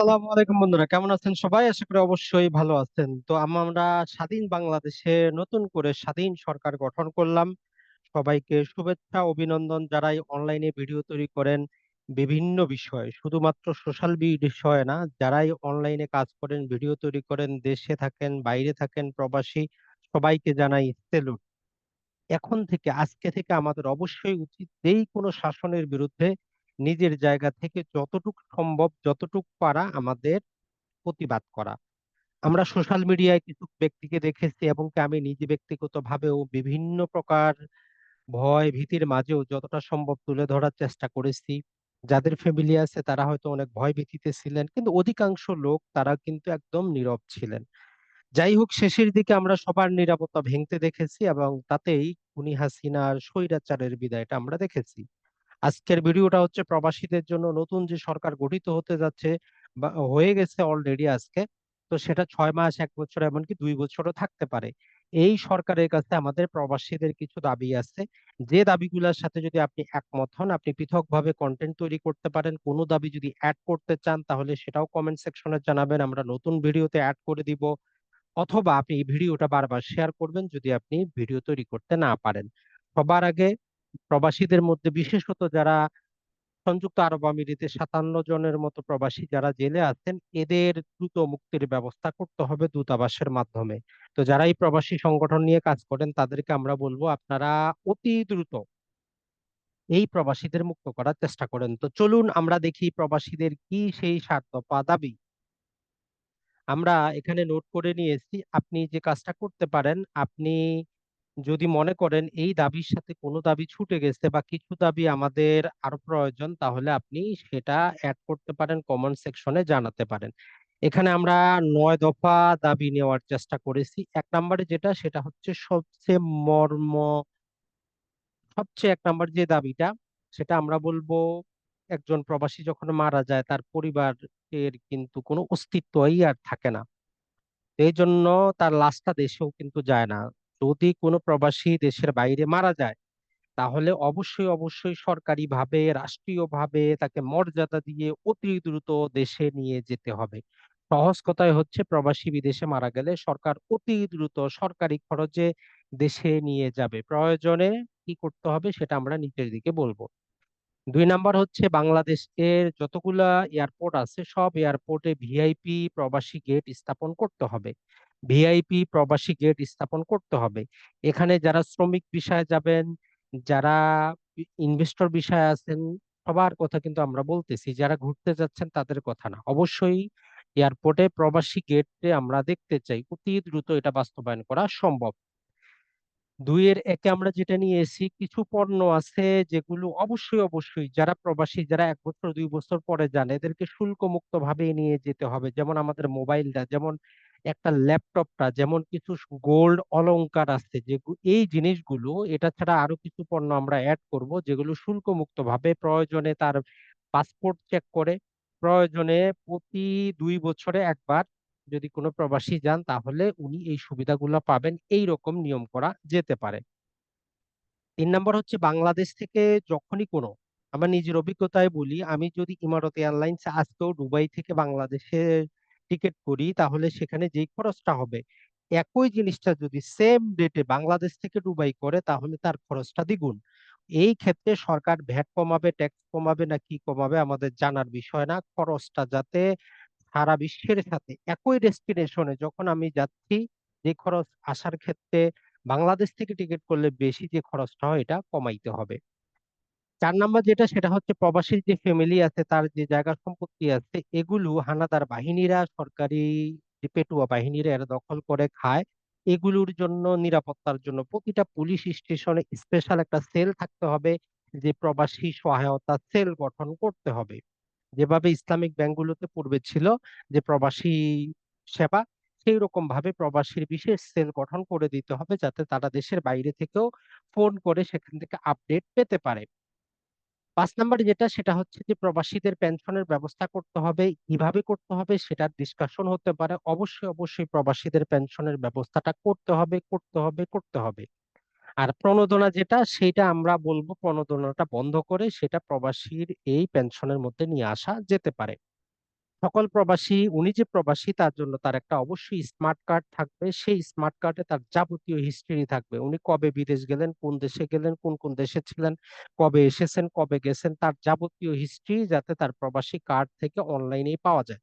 আসসালামু আলাইকুম বন্ধুরা, কেমন আছেন সবাই? আশা করি অবশ্যই ভালো আছেন। তো আমরা স্বাধীন বাংলাদেশে নতুন করে স্বাধীন সরকার গঠন করলাম। সবাইকে শুভেচ্ছা, অভিনন্দন যারাই অনলাইনে ভিডিও তৈরি করেন বিভিন্ন বিষয়ে। শুধুমাত্র সোশ্যাল বিষয়ে না যারাই অনলাইনে কাজ করেন, ভিডিও তৈরি করেন, দেশে থাকেন, বাইরে থাকেন, প্রবাসী, সবাইকে জানাই সেলুট এখন থেকে, আজকে থেকে আমাদের অবশ্যই উচিত যেই কোনো শাসনের বিরুদ্ধে নিজের জায়গা থেকে যতটুকু সম্ভব, যতটুকু পারা আমাদের প্রতিবাদ করা। আমরা সোশ্যাল মিডিয়ায় কিছু ব্যক্তিকে দেখেছি এবং আমি নিজে ব্যক্তিগতভাবেও বিভিন্ন প্রকার ভয় ভীতির মাঝেও যতটা সম্ভব তুলে ধরার চেষ্টা করেছি। যাদের ফ্যামিলি আছে তারা হয়তো অনেক ভয় ভীতিতে ছিলেন, কিন্তু অধিকাংশ লোক তারা কিন্তু একদম নীরব ছিলেন। যাই হোক, শেষের দিকে আমরা সবার নিরাপত্তা ভেঙতে দেখেছি এবং তাতেই খুনি হাসিনার স্বৈরাচারের বিদায়টা আমরা দেখেছি। আজকের ভিডিওটা হচ্ছে প্রবাসীদের জন্য নতুন যে সরকার গঠিত হতে যাচ্ছে বা হয়ে গেছে অলরেডি আজকে, তো সেটা ছয় মাস, এক বছর এমনকি দুই বছরও থাকতে পারে। এই সরকারের কাছে আমাদের প্রবাসীদের কিছু দাবি আছে। যে দাবিগুলোর সাথে যদি আপনি একমত হন, আপনি পৃথকভাবে কন্টেন্ট তৈরি করতে পারেন, কোনো দাবি যদি অ্যাড করতে চান, তাহলে সেটাও কমেন্ট সেকশনে জানাবেন, আমরা নতুন ভিডিওতে অ্যাড করে দিব। অথবা আপনি এই ভিডিওটা বারবার শেয়ার করবেন যদি আপনি ভিডিও তৈরি করতে না পারেন। সবার আগে প্রবাসীদের মধ্যে, বিশেষত যারা সংযুক্ত আরব আমিরাতে সাতান্ন জনের মতো প্রবাসী যারা জেলে আছেন, এদের দ্রুত মুক্তির ব্যবস্থা করতে হবে দূতাবাসের মাধ্যমে। তো যারা এই প্রবাসী সংগঠন নিয়ে কাজ করেন, তাদেরকে আমরা বলব আপনারা অতি দ্রুত এই প্রবাসীদের মুক্ত করার চেষ্টা করেন। তো চলুন আমরা দেখি প্রবাসীদের কি সেই স্বার্থ বা দাবি। আমরা এখানে নোট করে নিয়েছি, আপনি যে কাজটা করতে পারেন, আপনি যদি মনে করেন এই দাবির সাথে কোনো দাবি ছুটে গেছে বা কিছু দাবি আমাদের আরও প্রয়োজন, তাহলে আপনি সেটা অ্যাড করতে পারেন কমেন্ট সেকশনে জানাতে পারেন। এখানে আমরা নয় দফা দাবি নেওয়ার চেষ্টা করেছি। এক নম্বরে যেটা, সেটা হচ্ছে সবচেয়ে মর্ম, সবচেয়ে এক নম্বর যে দাবিটা, সেটা আমরা বলব একজন প্রবাসী যখন মারা যায়, তার পরিবারের কিন্তু কোনো অস্তিত্বই আর থাকে না। এই জন্য তার লাশটা দেশেও কিন্তু যায় না। যদি কোনো প্রবাসী দেশের বাইরে মারা যায়, তাহলে অবশ্যই অবশ্যই সরকারি ভাবে রাষ্ট্রীয় ভাবে তাকে মর্যাদা দিয়ে অতি দ্রুত দেশে নিয়ে যেতে হবে। সহজ কথায় হচ্ছে প্রবাসী বিদেশে মারা গেলে সরকার অতি দ্রুত সরকারি খরচে দেশে নিয়ে যাবে। প্রয়োজনে কি করতে হবে সেটা আমরা নিচের দিকে বলব। দুই নাম্বার হচ্ছে বাংলাদেশের যতগুলা এয়ারপোর্ট আছে, সব এয়ারপোর্টে ভিআইপি প্রবাসী গেট স্থাপন করতে হবে। ভিআইপি প্রবাসী গেট স্থাপন করতে হবে। এখানে যারা শ্রমিক বিষয়ে যাবেন, যারা ইনভেস্টর বিষয়ে আছেন, সবার কথা কিন্তু আমরা বলতেছি। যারা ঘুরতে যাচ্ছেন, তাদের কথা না। অবশ্যই এয়ারপোর্টে প্রবাসী গেটে আমরা দেখতে চাই, অতি দ্রুত এটা বাস্তবায়ন করা সম্ভব। দুইয়ের একে আমরা যেটা নিয়ে এসেছি, কিছু পণ্য আছে যেগুলো অবশ্যই অবশ্যই যারা প্রবাসী, যারা এক বছর, দুই বছর পরে যান, এদেরকে শুল্ক মুক্ত ভাবে নিয়ে যেতে হবে। যেমন আমাদের মোবাইলটা, যেমন একটা ল্যাপটপটা, যেমন কিছু গোল্ড অলংকার আছে যে এই জিনিসগুলো, এটা ছাড়া আরও কিছু পণ্য আমরা অ্যাড করব, যেগুলো শুল্ক মুক্ত ভাবে প্রয়োজনে তার পাসপোর্ট চেক করে, প্রয়োজনে প্রতি দুই বছরে একবার যদি কোনো প্রবাসী যান, তাহলে উনি এই সুবিধাগুলো পাবেন এই রকম নিয়ম করা যেতে পারে। তিন নম্বর হচ্ছে বাংলাদেশ থেকে যখনই কোনো, আমার নিজের অভিজ্ঞতায় বলি, আমি যদি ইমারত এয়ারলাইন্স আজকেও দুবাই থেকে বাংলাদেশে টিকিট করি, তাহলে সেখানে যেই খরচটা হবে, একই জিনিসটা যদি সেম ডেটে বাংলাদেশ থেকে দুবাই করে, তাহলে তার খরচটা দ্বিগুণ। এই ক্ষেত্রে সরকার ভ্যাট কমাবে ট্যাক্স কমাবে না কি কমাবে আমাদের জানার বিষয় না। খরচটা যাতে সারা বিশ্বের সাথে একই ডেস্টিনেশনে যখন আমি যাচ্ছি, যে খরচ আসার ক্ষেত্রে বাংলাদেশ থেকে টিকিট করলে বেশি যে খরচটা হয়, এটা কমাইতে হবে। চার নাম্বার যেটা, সেটা হচ্ছে প্রবাসীর যে ফ্যামিলি আছে, তার যে জায়গা সম্পত্তি আছে, এগুলো হানাদার বাহিনীরা, সরকারি যে পেটুয়া বাহিনীরা এরা দখল করে খায়। এগুলোর জন্য, নিরাপত্তার জন্য প্রতিটা পুলিশ স্টেশনে স্পেশাল একটা সেল থাকতে হবে, যে প্রবাসী সহায়তা সেল গঠন করতে হবে। যেভাবে ইসলামিক ব্যাংকগুলোতে পূর্বে ছিল, যে প্রবাসী সেবা সেই রকম ভাবে প্রবাসীর বিশেষ সেল গঠন করে দিতে হবে, যাতে তারা দেশের বাইরে থেকেও ফোন করে সেখান থেকে আপডেট পেতে পারে। পাঁচ নাম্বার যেটা, সেটা হচ্ছে যে প্রবাসীদের পেনশনের ব্যবস্থা করতে হবে, কীভাবে করতে হবে সেটার ডিসকাশন হতে পারে। অবশ্যই অবশ্যই প্রবাসীদের পেনশনের ব্যবস্থাটা করতে হবে করতে হবে করতে হবে। আর প্রণোদনা যেটা, সেটা আমরা বলব প্রণোদনাটা বন্ধ করে সেটা প্রবাসীর এই পেনশনের মধ্যে নিয়ে আসা যেতে পারে। সকল প্রবাসী, উনি যে প্রবাসী তার জন্য তার একটা অবশ্যই স্মার্ট কার্ড থাকবে। সেই স্মার্ট কার্ডে তার যাবতীয় হিস্ট্রি থাকবে। উনি কবে বিদেশ গেলেন, কোন দেশে গেলেন, কোন কোন দেশে ছিলেন, কবে এসেছেন, কবে গেছেন, তার যাবতীয় হিস্ট্রি যাতে তার প্রবাসী কার্ড থেকে অনলাইনে পাওয়া যায়।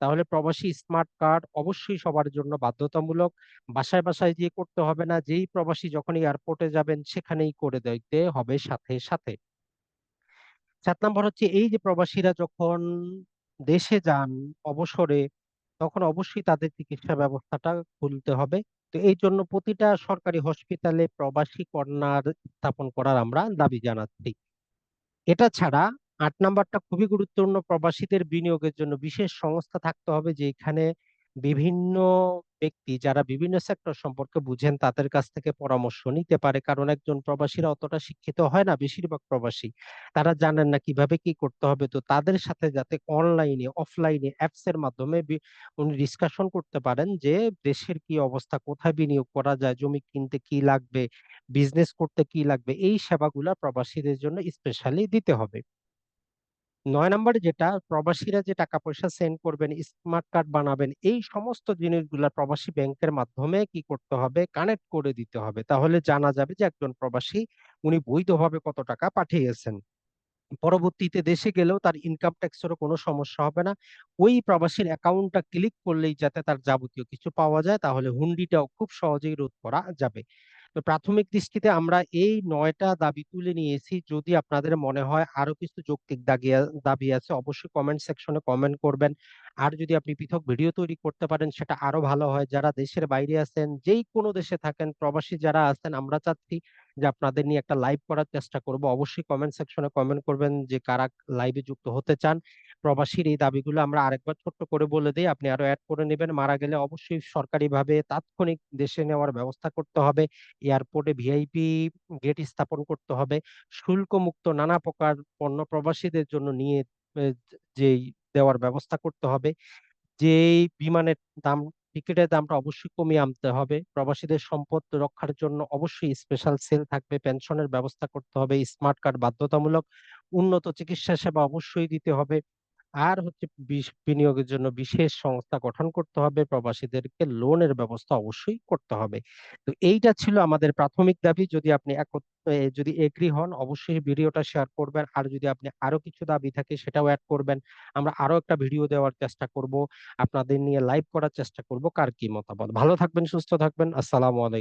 তাহলে প্রবাসী স্মার্ট কার্ড অবশ্যই সবার জন্য বাধ্যতামূলক। বাসায় বাসায় গিয়ে করতে হবে না। যেই প্রবাসী যখন এয়ারপোর্টে যাবেন, সেখানেই করে দিতে হবে সাথে সাথে। সাত নম্বর হচ্ছে এই যে প্রবাসীরা যখন দেশে যান অবসরে, তখন অবশ্যই তাদের চিকিৎসা ব্যবস্থাটা খুলতে হবে। তো এই জন্য প্রতিটা সরকারি হসপিটালে প্রবাসী কর্নার স্থাপন করার আমরা দাবি জানাচ্ছি। এটা ছাড়া আট নাম্বারটা খুবই গুরুত্বপূর্ণ, প্রবাসীদের বিনিয়োগের জন্য বিশেষ সংস্থা থাকতে হবে যে এখানে বিভিন্ন ব্যক্তি যারা বিভিন্ন সেক্টর সম্পর্কে বুঝেন, তাদের কাছ থেকে পরামর্শ নিতে পারে। কারণ একজন প্রবাসীরা অতটা শিক্ষিত হয় না বেশিরভাগ প্রবাসী। তারা জানেন না কীভাবে কি করতে হবে। তো তাদের সাথে যাতে অনলাইনে অফলাইনে অ্যাপস এর মাধ্যমে উনি ডিসকাশন করতে পারেন যে, দেশের কি অবস্থা, কোথায় বিনিয়োগ করা যায়, জমি কিনতে কি লাগবে বিজনেস করতে কি লাগবে, এই সেবাগুলা প্রবাসীদের জন্য স্পেশালি দিতে হবে। নয় নম্বরে যেটা, প্রবাসীরা যে টাকা পয়সা সেন্ড করবেন স্মার্ট কার্ড বানাবেন, এই সমস্ত জিনিসগুলা প্রবাসী ব্যাংকের মাধ্যমে কি করতে হবে? কানেক্ট করে দিতে হবে। তাহলে জানা যাবে যে একজন প্রবাসী, উনি বৈধভাবে কত টাকা পাঠিয়েছেন। পরবর্তীতে দেশে গেলেও তার ইনকাম ট্যাক্সেরও কোনো সমস্যা হবে না। ওই প্রবাসীর অ্যাকাউন্টটা ক্লিক করলেই যাতে তার যাবতীয় কিছু পাওয়া যায়, তাহলে হুন্ডিটাও খুব সহজেই রোধ করা যাবে। তো প্রাথমিক দৃষ্টিতে আমরা এই নয়টা দাবি তুলে নিয়েছি। যদি আপনাদের মনে হয় আরও কিছু যৌক্তিক দাবি আছে, অবশ্যই কমেন্ট সেকশনে কমেন্ট করবেন। আর যদি আপনি পৃথক ভিডিও তৈরি করতে পারেন, সেটা আরও ভালো হয়। যারা দেশের বাইরে আছেন, যেই কোনো দেশে থাকেন, প্রবাসী যারা আছেন, আমরা চাচ্ছি যে আপনাদের নিয়ে একটা লাইভ করার চেষ্টা করব। অবশ্যই কমেন্ট সেকশনে কমেন্ট করবেন যে কারা লাইভে যুক্ত হতে চান। প্রবাসীর এই দাবিগুলো আমরা আরেকবার ছোট্ট করে বলে দিই, আপনি আরও অ্যাড করে নেবেন। মারা গেলে অবশ্যই সরকারিভাবে তাৎক্ষণিক দেশে নেওয়ার ব্যবস্থা করতে হবে। এয়ারপোর্টে ভিআইপি গেট স্থাপন করতে হবে। শুল্ক মুক্ত নানা প্রকার পণ্য প্রবাসীদের জন্য নিয়ে যেই দেওয়ার ব্যবস্থা করতে হবে। যেই বিমানের দাম, টিকিটের দামটা অবশ্যই কমিয়ে আনতে হবে। প্রবাসীদের সম্পদ রক্ষার জন্য অবশ্যই স্পেশাল সেল থাকবে। পেনশনের ব্যবস্থা করতে হবে। স্মার্ট কার্ড বাধ্যতামূলক। উন্নত চিকিৎসা সেবা অবশ্যই দিতে হবে। আর হচ্ছে বিনিয়োগের জন্য বিশেষ সংস্থা গঠন করতে হবে। প্রবাসীদেরকে লোনের ব্যবস্থা অবশ্যই করতে হবে। তো এইটা ছিল আমাদের প্রাথমিক দাবি। যদি আপনি যদি এগ্রি হন, অবশ্যই ভিডিওটা শেয়ার করবেন। আর যদি আপনি আরও কিছু দাবি থাকে, সেটাও অ্যাড করবেন। আমরা আরও একটা ভিডিও দেওয়ার চেষ্টা করব। আপনাদের নিয়ে লাইভ করার চেষ্টা করব। কার কি মতামত? ভালো থাকবেন, সুস্থ থাকবেন। আসসালামু আলাইকুম।